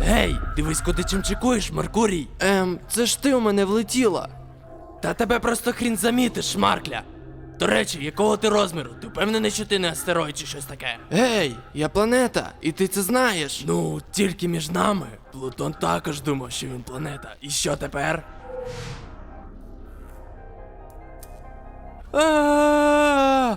Гей, дивись, куди чимчикуєш, Меркурій. Ем, це ж ти у мене влетіла. Та тебе просто хрін замітиш, Шмаркля. До речі, якого ти розміру? Ти впевнений, що ти не астероїд чи щось таке? Гей, я планета, і ти це знаєш. Ну, тільки між нами. Плутон також думав, що він планета. І що тепер? А!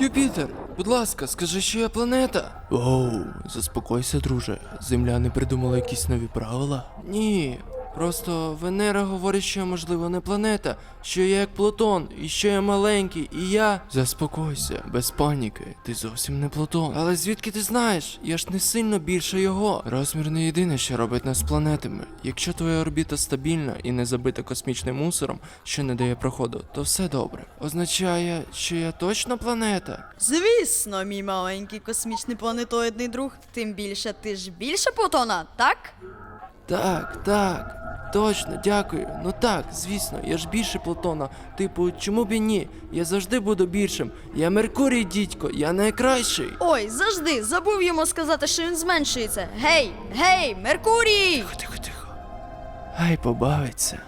Юпітер, будь ласка, скажи, що я планета. Оу, заспокойся, друже. Земля не придумала якісь нові правила? Ні. Просто Венера говорить, що я, можливо, не планета, що я як Плутон, і що я маленький, і я. Заспокойся, без паніки, ти зовсім не Плутон. Але звідки ти знаєш? Я ж не сильно більше його. Розмір не єдине, що робить нас планетами. Якщо твоя орбіта стабільна і не забита космічним мусором, що не дає проходу, то все добре. Означає, що я точно планета. Звісно, мій маленький космічний планетоїдний друг. Тим більше ти ж більше Плутона, так? Так, так. Точно, дякую. Ну так, звісно, я ж більше Плутона. Типу, чому б і ні? Я завжди буду більшим. Я Меркурій, дідько, я найкращий. Ой, завжди забув йому сказати, що він зменшується. Гей, гей, Меркурій! Тихо, тихо. тихо. Хай побавиться.